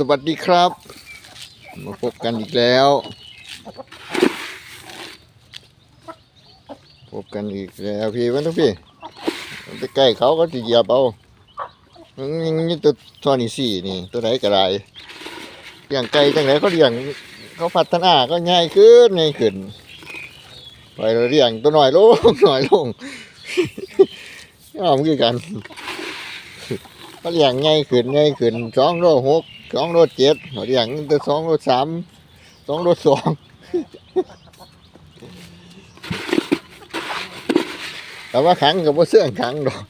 สวัสดีครับ มาพบกันอีกแล้ว พบกันอีกแล้วพี่วันทุกพี่ไปใกล้เขาก็จะเหยียบเอานี่นี่ตัวตัวนี้สี่นี่ ตัวไหนก็ได้เลี้ยงไก่จังไหนเขาเลี้ยงเขาพัฒนาก็ง่ายขึ้นง่ายขึ้นไปเราเลี้ยงตัวหน่อยลงหน่อยลงยอมคือกันเขาเลี้ยงง่ายขึ้นง่ายขึ้นสองโลหก สองโลเจ็ดเขางแต่สองโลสามสองโลสองแต่ว่าขังกับว่าเสื่องขังดอก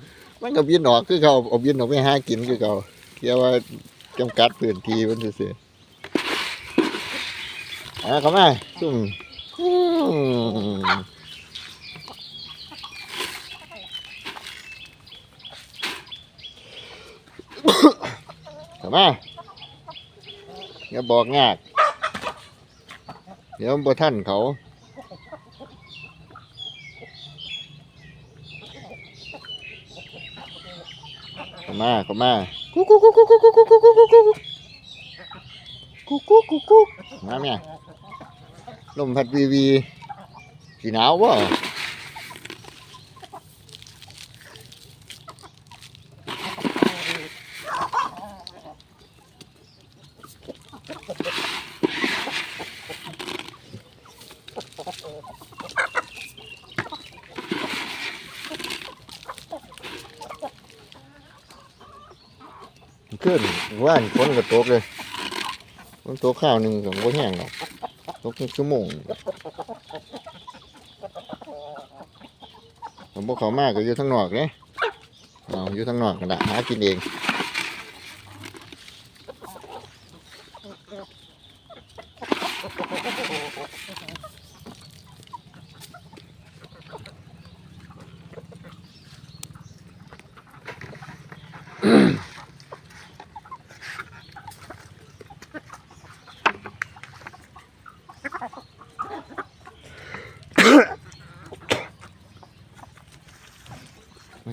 มันก็บินออกคือเขาอาบินออกไปหากินคือเขาเกี่ยวว่าจำกัดพื้นที่มันซื่อๆอะเขามาซุ่มเขามา อย่าบอกงาก เดี๋ยวบ่ท่านเขา เข้ามา เข้ามากุ๊กกุ๊กกุ๊กกุ๊กกุ๊กกุ๊กกุ๊กกุ๊กกุ๊กกุ๊กกุ๊กกุ๊กกุ๊กมาแม่ลมพัดวีวีสีหนาววะ ขึ้นว่านฝนก็ตกเลยฝนตกข้าวหนึ่งก็บ่แห้งหรอกตกชั่วโมงผมบอกเขามากก็อยู่ทางนอกเนี่ยเอาอยู่ทางนอกกันละหากินเอง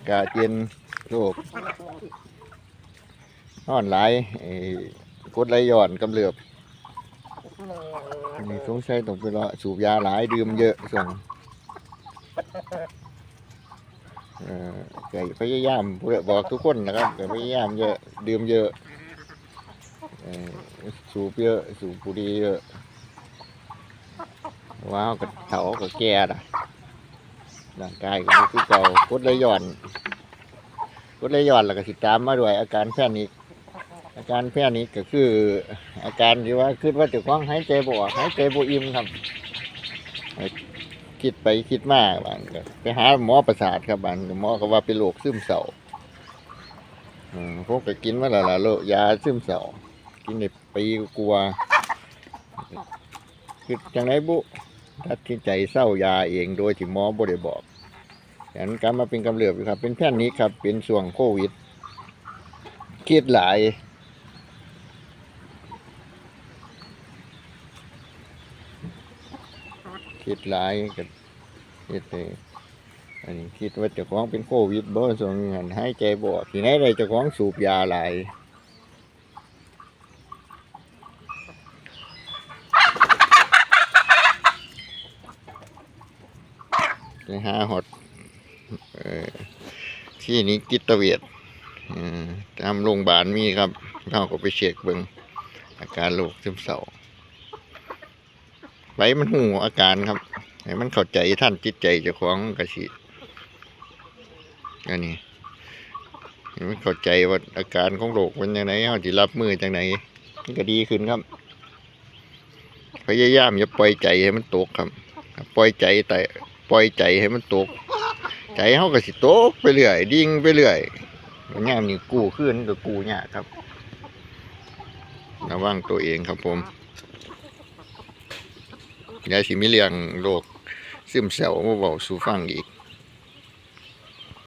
ากาศเย็นโลกนอนหลายกดไหลย้อนกำเริบนี่สงสัยต้องไปรอสูบยาหลายดื่มเยอะส่งเอ่อก็พยายามบอกทุกคนนะครับก็พยายามเยอะดื่มเยอะสูบเยอะสูบบุหรี่เยอะว้าวก็เถาก็แก่ละร่างกายก็คือเก่ากดไหลย้อน กดไหลย้อนแล้วก็ติดตามมาด้วย อาการแพนิคอาการแพนิคก็คือ อาการที่ว่าคิดว่าเจะคล้องหายใจบ่ออกหายใจบ่อิ่มครับคิดไปคิดมากบางก็ไปหาหมอประสาทครับบางหมอก็ว่าเป็นโรคซึมเศร้าพวกก็กินมาแล้วล่ะโรคยาซึมเศร้ากินในปีกลัวคือจังไรบุตัดสินใจเศร้ายาเองโดยที่หมอบ่ได้บอก แผนการมาเป็นกำเริบอยู่ครับ เป็นแผ่นนี้ครับ เป็นส่วงโควิดคิดหลายคิดหลายกับคิดเลยอันนี้คิดว่าเจ้าของเป็นโควิดบ่ส่วนงานหายใจบ่อกที่ไหนได้เจ้าของสูบยาหลายไปหาหอด ที่นี้กิตเวชเอ่อตามโรงพยาบาลมีครับเราก็ไปเช็คเบิ่งอาการโรคซึมเศร้าไว้มันหูอาการครับให้มันเข้าใจท่านจิตใจเจ้าของกระสิอันนี้ให้มันเข้าใจว่าอาการของโรคเป็นยังไงเขาจะรับมือจังไหนมันก็ดีขึ้นครับ พยายามอย่าปล่อยใจให้มันตกครับ ปล่อยใจแต่ปล่อยใจให้มันตก ใจเขาก็สิโตกไปเรื่อยดิ่งไปเรื่อยงามนี่กู้ขึ้นก็กู้ยากครับระวังตัวเองครับผมยายสิมีเลียงโรคซึมเศร้ามาบาสู่ฟังอีก